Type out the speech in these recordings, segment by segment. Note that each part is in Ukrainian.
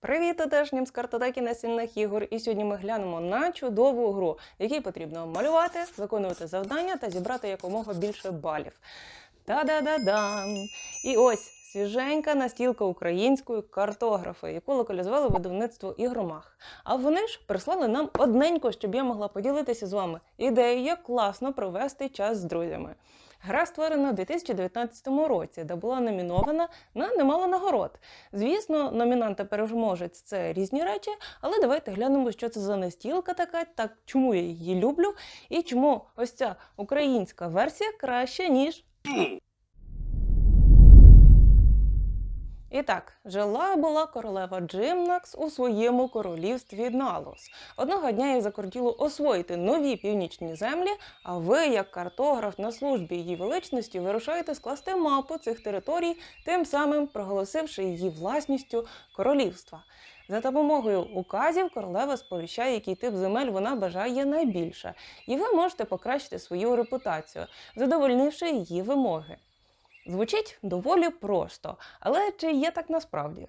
Привіт, одежнім з картотеки настільних ігор. І сьогодні ми глянемо на чудову гру, в якій потрібно малювати, виконувати завдання та зібрати якомога більше балів. Та-да-да-дам! І ось свіженька настілка української картографи, яку локалізували видавництво ігромах. А вони ж прислали нам одненько, щоб я могла поділитися з вами ідеєю, як класно провести час з друзями. Гра створена у 2019 році, де була номінована на немало нагород. Звісно, номінант та переможець це різні речі, але давайте глянемо, що це за настілка така, так чому я її люблю, і чому ось ця українська версія краща, ніж. І так, жила була королева Джимнакс у своєму королівстві Налос. Одного дня їй закортіло освоїти нові північні землі, а ви, як картограф на службі її величності, вирушаєте скласти мапу цих територій, тим самим проголосивши її власністю королівства. За допомогою указів королева сповіщає, який тип земель вона бажає найбільше, і ви можете покращити свою репутацію, задовольнивши її вимоги. Звучить доволі просто, але чи є так насправді?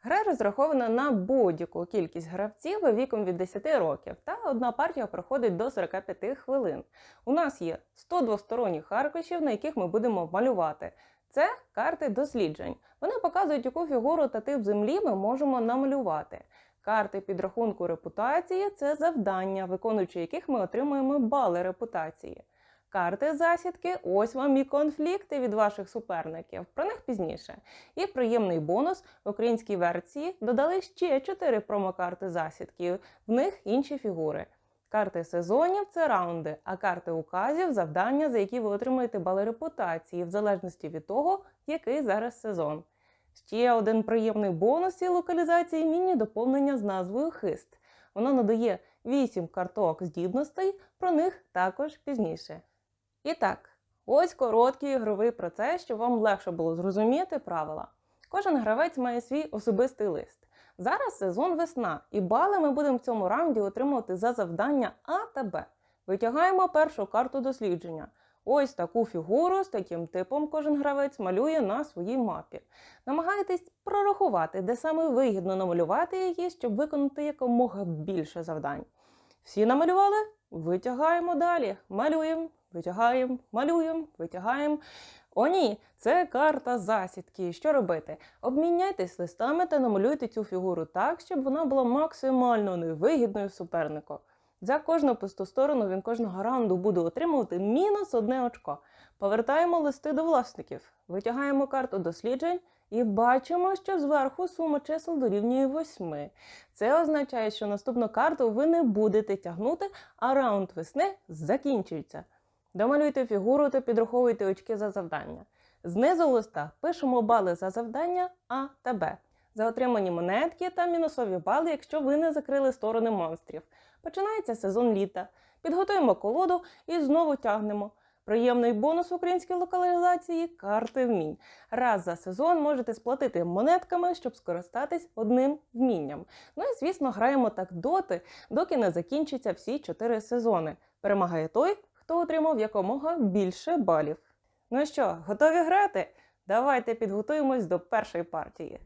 Гра розрахована на будь-яку кількість гравців віком від 10 років, та одна партія проходить до 45 хвилин. У нас є 100 двосторонніх аркушів, на яких ми будемо малювати. Це карти досліджень. Вони показують, яку фігуру та тип землі ми можемо намалювати. Карти підрахунку репутації це завдання, виконуючи яких ми отримуємо бали репутації. Карти засідки ось вам і конфлікти від ваших суперників. Про них пізніше. І приємний бонус в українській версії додали ще 4 промокарти засідки. В них інші фігури. Карти сезонів це раунди, а карти указів завдання, за які ви отримуєте бали репутації, в залежності від того, який зараз сезон. Ще один приємний бонус цієї локалізації міні-доповнення з назвою Хист. Воно надає 8 карток здібностей, про них також пізніше. І так, ось короткий ігровий процес, щоб вам легше було зрозуміти правила. Кожен гравець має свій особистий лист. Зараз сезон весна, і бали ми будемо в цьому раунді отримувати за завдання А та Б. Витягаємо першу карту дослідження. Ось таку фігуру з таким типом кожен гравець малює на своїй мапі. Намагайтесь прорахувати, де саме вигідно намалювати її, щоб виконати якомога більше завдань. Всі намалювали? Витягаємо далі. Малюємо, витягаємо, малюємо, витягаємо. О, ні, це карта засідки. Що робити? Обміняйтесь листами та намалюйте цю фігуру так, щоб вона була максимально невигідною супернику. За кожну пусту сторону він кожного раунду буде отримувати мінус одне очко. Повертаємо листи до власників, витягаємо карту досліджень і бачимо, що зверху сума чисел дорівнює 8. Це означає, що наступну карту ви не будете тягнути, а раунд весни закінчується. Домалюйте фігуру та підраховуйте очки за завдання. Знизу листа пишемо бали за завдання А та Б. За отримані монетки та мінусові бали, якщо ви не закрили сторони монстрів. Починається сезон літа. Підготуємо колоду і знову тягнемо. Приємний бонус в українській локалізації карти вмінь. Раз за сезон можете сплатити монетками, щоб скористатись одним вмінням. Ну і звісно, граємо так доти, доки не закінчаться всі чотири сезони. Перемагає той, хто отримав якомога більше балів. Ну що, готові грати? Давайте підготуємось до першої партії.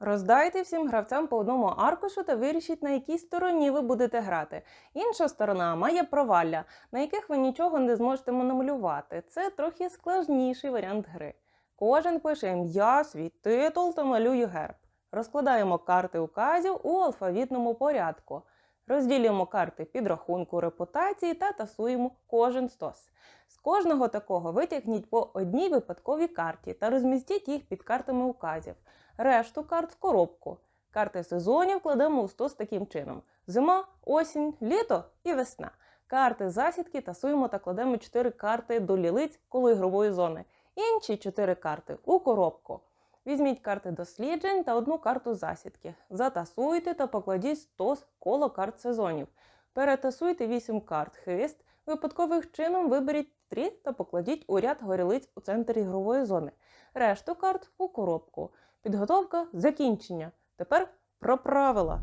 Роздайте всім гравцям по одному аркушу та вирішіть, на якій стороні ви будете грати. Інша сторона має провалля, на яких ви нічого не зможете намалювати. Це трохи складніший варіант гри. Кожен пише ім'я, свій титул та малює герб. Розкладаємо карти указів у алфавітному порядку. Розділюємо карти підрахунку репутації та тасуємо кожен стос. З кожного такого витягніть по одній випадковій карті та розмістіть їх під картами указів. Решту карт в коробку. Карти сезонів кладемо у стос таким чином: зима, осінь, літо і весна. Карти засідки тасуємо та кладемо 4 карти до лілиць коло ігрової зони. Інші 4 карти у коробку. Візьміть карти досліджень та одну карту засідки. Затасуйте та покладіть стос коло карт сезонів. Перетасуйте 8 карт хист. Випадкових чином виберіть 3 та покладіть у ряд горілиць у центрі ігрової зони. Решту карт у коробку. Підготовка закінчення. Тепер про правила.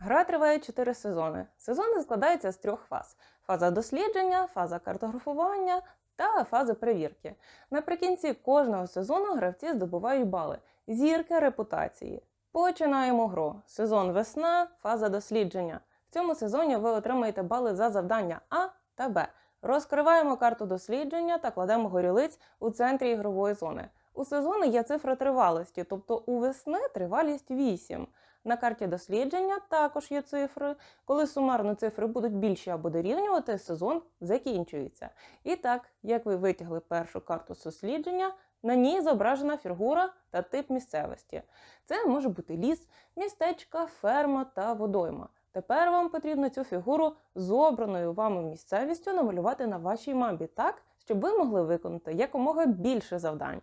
Гра триває 4 сезони. Сезони складаються з трьох фаз: фаза дослідження, фаза картографування та фази перевірки. Наприкінці кожного сезону гравці здобувають бали, зірки репутації. Починаємо гру. Сезон весна, фаза дослідження. В цьому сезоні ви отримаєте бали за завдання А та Б. Розкриваємо карту дослідження та кладемо горілиць у центрі ігрової зони. У сезони є цифра тривалості, тобто у весни тривалість 8. На карті дослідження також є цифри. Коли сумарно цифри будуть більші або дорівнювати, сезон закінчується. І так, як ви витягли першу карту дослідження, на ній зображена фігура та тип місцевості. Це може бути ліс, містечка, ферма та водойма. Тепер вам потрібно цю фігуру з обраною вами місцевістю намалювати на вашій мапі так, щоб ви могли виконати якомога більше завдань.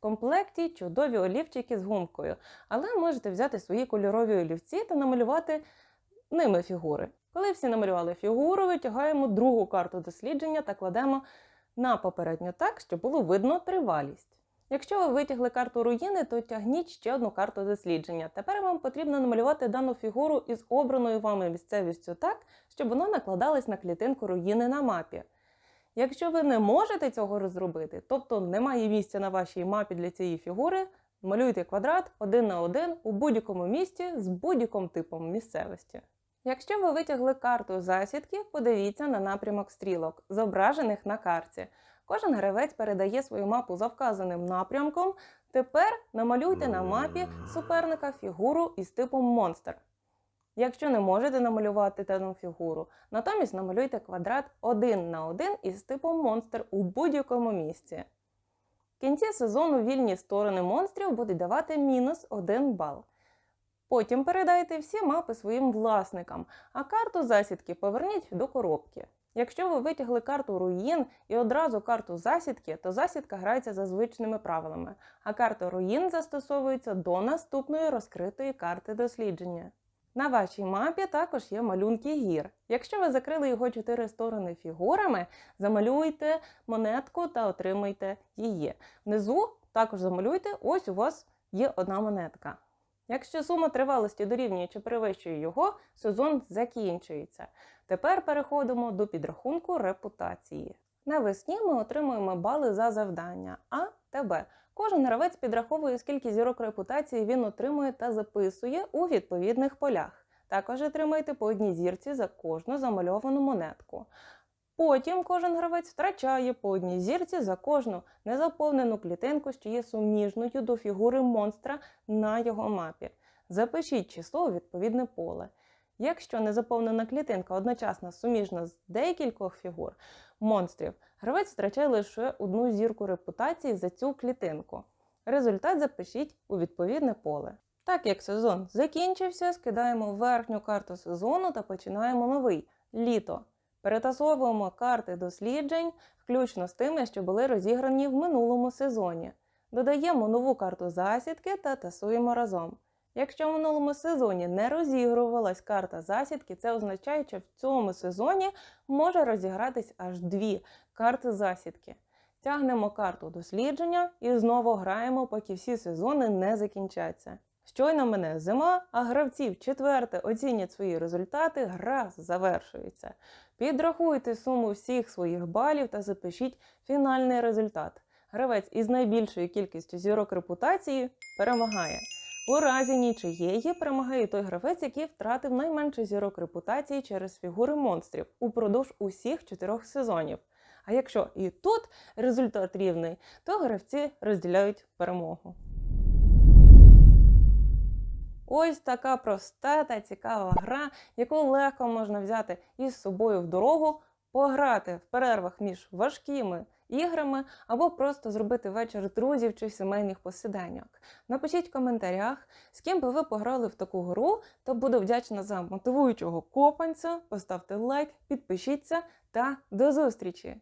Комплекті чудові олівчики з гумкою, але можете взяти свої кольорові олівці та намалювати ними фігури. Коли всі намалювали фігуру, витягаємо другу карту дослідження та кладемо на попередню так, щоб було видно тривалість. Якщо ви витягли карту руїни, то тягніть ще одну карту дослідження. Тепер вам потрібно намалювати дану фігуру із обраною вами місцевістю так, щоб вона накладалась на клітинку руїни на мапі. Якщо ви не можете цього розробити, тобто немає місця на вашій мапі для цієї фігури, малюйте квадрат один на один у будь-якому місці з будь-яким типом місцевості. Якщо ви витягли карту засідки, подивіться на напрямок стрілок, зображених на карті. Кожен гравець передає свою мапу за вказаним напрямком. Тепер намалюйте на мапі суперника фігуру із типом монстр. Якщо не можете намалювати дану фігуру, натомість намалюйте квадрат 1 на 1 із типом монстр у будь-якому місці. В кінці сезону вільні сторони монстрів будуть давати мінус 1 бал. Потім передайте всі мапи своїм власникам, а карту засідки поверніть до коробки. Якщо ви витягли карту руїн і одразу карту засідки, то засідка грається за звичними правилами, а карта руїн застосовується до наступної розкритої карти дослідження. На вашій мапі також є малюнки гір. Якщо ви закрили його чотири сторони фігурами, замалюйте монетку та отримайте її. Внизу також замалюйте, ось у вас є одна монетка. Якщо сума тривалості дорівнює чи перевищує його, сезон закінчується. Тепер переходимо до підрахунку репутації. Навесні ми отримуємо бали за завдання А та Б. Кожен гравець підраховує, скільки зірок репутації він отримує та записує у відповідних полях. Також отримаєте по одній зірці за кожну замальовану монетку. Потім кожен гравець втрачає по одній зірці за кожну незаповнену клітинку, що є суміжною до фігури монстра на його мапі. Запишіть число у відповідне поле. Якщо незаповнена клітинка одночасно суміжна з декількох фігур монстрів, гравець втрачає лише одну зірку репутації за цю клітинку. Результат запишіть у відповідне поле. Так як сезон закінчився, скидаємо верхню карту сезону та починаємо новий літо. Перетасовуємо карти досліджень, включно з тими, що були розіграні в минулому сезоні. Додаємо нову карту засідки та тасуємо разом. Якщо в минулому сезоні не розігрувалась карта засідки, це означає, що в цьому сезоні може розігратись аж дві карти засідки. Тягнемо карту дослідження і знову граємо, поки всі сезони не закінчаться. Щойно мене зима, а гравців четверте оцінять свої результати, гра завершується. Підрахуйте суму всіх своїх балів та запишіть фінальний результат. Гравець із найбільшою кількістю зірок репутації перемагає. У разі нічиєї перемагає той гравець, який втратив найменше зірок репутації через фігури монстрів упродовж усіх чотирьох сезонів. А якщо і тут результат рівний, то гравці розділяють перемогу. Ось така проста та цікава гра, яку легко можна взяти із собою в дорогу, пограти в перервах між важкими іграми або просто зробити вечір друзів чи сімейних посіданьок. Напишіть в коментарях, з ким би ви пограли в таку гру, то буду вдячна за мотивуючого копанця. Поставте лайк, підпишіться та до зустрічі!